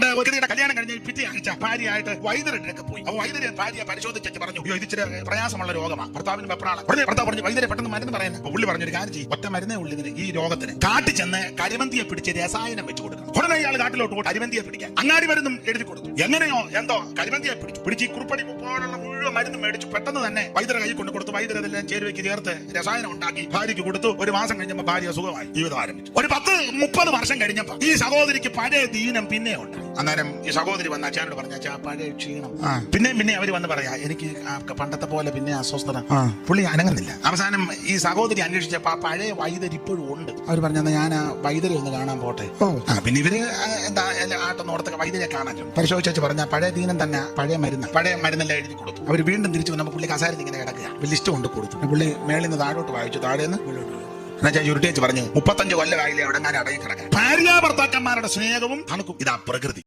പണ്ട് ഒത്തിരിയുടെ കല്യാണം കഴിഞ്ഞ് പിറ്റേ ആഴ്ച ഭാര്യയായിട്ട് വൈദ്യരുടെ പോയി. അപ്പൊ വൈദ്യരെ ഭാര്യ പരിശോധിച്ചു പറഞ്ഞു "അയ്യോ, ഇതിച്ചിരി പ്രയാസമുള്ള രോഗമാണ് ഭർത്താവിന് വെപ്രാളം. ഉടനെ ഭർത്താവ് പറഞ്ഞു വൈദ്യരെ പെട്ടെന്ന് മരുന്ന് പറയുന്നത് പുള്ളി പറഞ്ഞൊരു കാര്യം ചെയ്യും ഒറ്റ മരുന്നേ ഉള്ളൂ ഇതിന്. ഈ രോഗത്തിന് കാട്ടിച്ചെന്ന് കരിമന്തിയെ പിടിച്ച് രസായനം വെച്ച് കൊടുക്കണം. ഉടനെ ഇയാൾ കാട്ടിലോട്ട് പോയി കരിമന്തിയെ പിടിക്കാൻ. അങ്ങാടി മരുന്നും എഴുതി കൊടുത്തു എങ്ങനെയോ എന്തോ കരിമന്തിയെ പിടിച്ചു. പിടിച്ച് ഈ കുറുപ്പടി പോലുള്ള മുഴുവൻ മരുന്ന് മേടിച്ചു പെട്ടെന്ന് തന്നെ വൈദ്യര കൈ കൊണ്ട് കൊടുത്തു വൈദ്യർ അതെല്ലാം ചേരുവയ്ക്ക് ചേർത്ത് രസായനം ഉണ്ടാക്കി ഭാര്യയ്ക്ക് കൊടുത്തു. ഒരു മാസം കഴിഞ്ഞപ്പോൾ ഭാര്യ സുഖമായി ജീവിതം ആരംഭിച്ചു. ഒരു പത്ത് മുപ്പത് വർഷം കഴിഞ്ഞപ്പോ ഈ സഹോദരിക്ക് പഴയ ദീനം പിന്നെ ഉണ്ട് അന്നേരം ഈ സഹോദരി വന്ന അച്ഛനോട് പറഞ്ഞ അച്ഛാ പഴയ ക്ഷീണം. പിന്നെയും പിന്നെ അവർ വന്ന് പറയാ എനിക്ക് പണ്ടത്തെ പോലെ പിന്നെ അസ്വസ്ഥത. പുള്ളി അനങ്ങുന്നില്ല. അവസാനം ഈ സഹോദരി അന്വേഷിച്ചപ്പോ ആ പഴയ വൈദ്യർ ഇപ്പോഴും ഉണ്ട്. അവർ പറഞ്ഞ ഞാൻ ആ വൈദ്യരെ ഒന്ന് കാണാൻ പോട്ടെ. പിന്നെ ഇവർ എന്താ ആട്ടം ഓർത്തൊക്കെ വൈദ്യരെ കാണാൻ. പരിശോധിച്ചു പറഞ്ഞ പഴയ ദീനം തന്നെ പഴയ മരുന്ന് പഴയ മരുന്നെല്ലാം എഴുതി കൊടുത്തു. അവർ വീണ്ടും തിരിച്ചു വന്നപ്പോൾ പുള്ളി കസാരത്തിൽ ഇങ്ങനെ കിടക്കുക. ലിസ്റ്റ് കൊണ്ട് കൊടുത്തു. പുള്ളി മേളിൽ നിന്ന് താഴോട്ട് വായിച്ചു താഴെ നിന്ന് വായിച്ചു. എന്നുവെച്ചാൽ ചുരുട്ടേച്ച് പറഞ്ഞു മുപ്പത്തഞ്ച് കൊല്ലമായില്ലേ അവിടെ ഞാൻ അടങ്ങി കിടക്കാൻ. ഭാര്യ ഭർത്താക്കന്മാരുടെ സ്നേഹവും തണുക്കും. ഇതാ പ്രകൃതി.